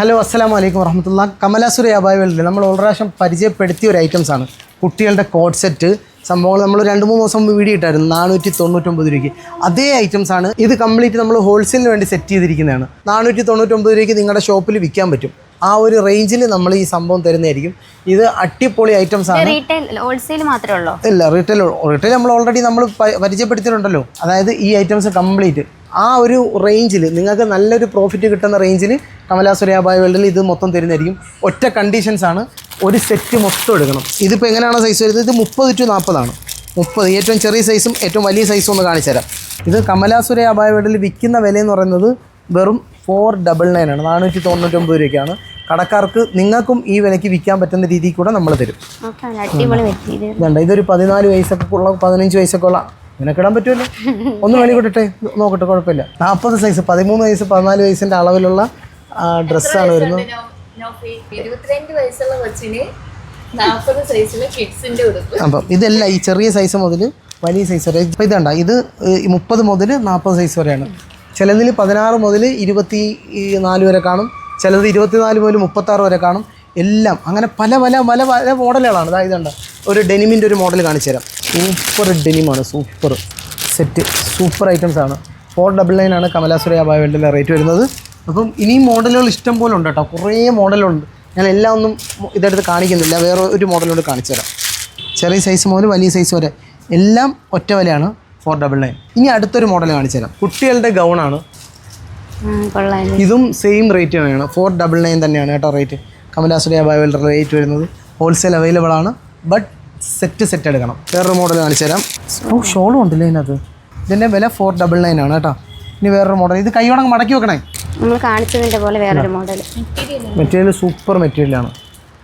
Hello അസ്സാം വലൈക്കും വറഹമത്തുള്ള കമലാസുര അബായ വേൾഡിൽ നമ്മൾ ഒരു പ്രാവശ്യം പരിചയപ്പെടുത്തിയ ഒരു ഐറ്റംസ് ആണ്. കുട്ടികളുടെ കോഡ് സെറ്റ്. സംഭവങ്ങൾ നമ്മൾ രണ്ട് മൂന്ന് ദിവസം മുമ്പ് വീഡിയോ ഇട്ടായിരുന്നു. നാനൂറ്റി തൊണ്ണൂറ്റൊമ്പത് രൂപയ്ക്ക്. അതേ ഐറ്റംസ് ആണ്. ഇത് കംപ്ലീറ്റ് നമ്മൾ ഹോൾസെയിലിന് വേണ്ടി സെറ്റ് ചെയ്തിരിക്കുന്നതാണ്. നാനൂറ്റി തൊണ്ണൂറ്റൊമ്പത് രൂപയ്ക്ക് നിങ്ങളുടെ ഷോപ്പിൽ വിൽക്കാൻ പറ്റും. ആ ഒരു റേഞ്ചിൽ നമ്മൾ ഈ സംഭവം തരുന്നതായിരിക്കും. ഇത് അടിപൊളി ഐറ്റംസ് ആണ്. ഹോൾസെയിൽ മാത്രമേ ഉള്ളൂ? ഇല്ല റീറ്റെയിൽ റീറ്റെയിൽ നമ്മൾ ഓൾറെഡി നമ്മൾ പരിചയപ്പെടുത്തിയിട്ടുണ്ടല്ലോ. അതായത് ഈ ഐറ്റംസ് കംപ്ലീറ്റ്. ആ ഒരു റേഞ്ചിൽ നിങ്ങൾക്ക് നല്ലൊരു പ്രോഫിറ്റ് കിട്ടുന്ന റേഞ്ചിൽ കമലാസുരയ ബായ് വേൾഡിൽ ഇത് മൊത്തം തരുന്നതായിരിക്കും. ഒറ്റ കണ്ടീഷൻസ് ആണ്. ഒരു സെറ്റ് മൊത്തം എടുക്കണം. ഇതിപ്പോൾ എങ്ങനെയാണ് സൈസ് വരുന്നത്? ഇത് മുപ്പത് ടു നാൽപ്പതാണ് മുപ്പത്. ഏറ്റവും ചെറിയ സൈസും ഏറ്റവും വലിയ സൈസും ഒന്ന് കാണിച്ചു തരാം. ഇത് കമലാസുരയ അബായ വേൾഡിൽ വിൽക്കുന്ന വില എന്ന് പറയുന്നത് വെറും ഫോർ ഡബിൾ നയൻ ആണ്. നാനൂറ്റി തൊണ്ണൂറ്റൊമ്പത് രൂപയ്ക്കാണ്. കടക്കാർക്ക് നിങ്ങൾക്കും ഈ വിലയ്ക്ക് വിൽക്കാൻ പറ്റുന്ന രീതിയിൽ കൂടെ നമ്മൾ തരും. ഇതൊരു പതിനാല് വയസ്സൊക്കെ ഉള്ള പതിനഞ്ച് വയസ്സൊക്കെ ഉള്ള നിനക്ക് ഇടാൻ പറ്റുമല്ലോ? ഒന്ന് വെളിക്കൊട്ടെ നോക്കട്ടെ കുഴപ്പമില്ല. നാൽപ്പത് സൈസ് പതിമൂന്ന് വയസ്സ് പതിനാല് വയസ്സിന്റെ അളവിലുള്ള ഡ്രസ്സാണ് വരുന്നത്. ഇരുപത്തിരണ്ട് വയസ്സുള്ള കൊച്ചിന് നാൽപ്പത് സൈസിലെ കിഡ്സിന്റെ ഉടുപ്പ്. അപ്പം ഇതെല്ലാം ഈ ചെറിയ സൈസ് മുതൽ വലിയ സൈസ് വരെ. ഇപ്പം ഇതണ്ട ഇത് മുപ്പത് മുതൽ നാൽപ്പത് സൈസ് വരെയാണ്. ചിലതിൽ പതിനാറ് മുതൽ ഇരുപത്തി നാല് വരെ കാണും. ചിലത് ഇരുപത്തിനാല് മുതൽ മുപ്പത്താറ് വരെ കാണും. എല്ലാം അങ്ങനെ പല പല പല പല മോഡലുകളാണ് ഇതായത് ഇതുണ്ട് ഒരു ഡെനിമിന്റെ ഒരു മോഡൽ കാണിച്ചു തരാം. സൂപ്പർ ഡെനിമാണ് സൂപ്പർ. സെറ്റ് സൂപ്പർ ഐറ്റംസ് ആണ്. ഫോർ ഡബിൾ നയൻ ആണ് കമലാസുര അബാവേൾഡിലെ റേറ്റ് വരുന്നത്. അപ്പം ഇനിയും മോഡലുകൾ ഇഷ്ടം പോലെ ഉണ്ട് കേട്ടോ. കുറേ മോഡലുണ്ട്. ഞാൻ എല്ലാം ഒന്നും ഇതെടുത്ത് കാണിക്കുന്നില്ല. വേറെ ഒരു മോഡലോട് കാണിച്ചു തരാം. ചെറിയ സൈസ് മുതൽ വലിയ സൈസ് വരെ. എല്ലാം ഒറ്റ വിലയാണ് ഫോർ ഡബിൾ നയൻ ഇനി അടുത്തൊരു മോഡൽ കാണിച്ചു തരാം. കുട്ടികളുടെ ഗൗണാണ് ഇതും സെയിം റേറ്റ് തന്നെയാണ്. ഫോർ ഡബിൾ നയൻ തന്നെയാണ് കേട്ടോ റേറ്റ് കമലാസുരയ ബയോയുടെ റേറ്റ് വരുന്നത്. ഹോൾസെയിൽ അവൈലബിൾ ആണ്. ബട്ട് സെറ്റ് സെറ്റ് എടുക്കണം. വേറൊരു മോഡൽ കാണിച്ചു തരാം. ഓ ഷോളും ഉണ്ടല്ലേ ഇതിനകത്ത്? ഇതിന്റെ വില ഫോർ ഡബിൾ നയൻ ആണ് കേട്ടോ. ഇനി വേറൊരു മോഡൽ ഇത് കൈയോടങ്ങ് മടക്കി വെക്കണേ. നമ്മൾ കാണിച്ചതിന്റെ പോലെ വേറൊരു മോഡൽ മെറ്റീരിയൽ സൂപ്പർ മെറ്റീരിയലാണ്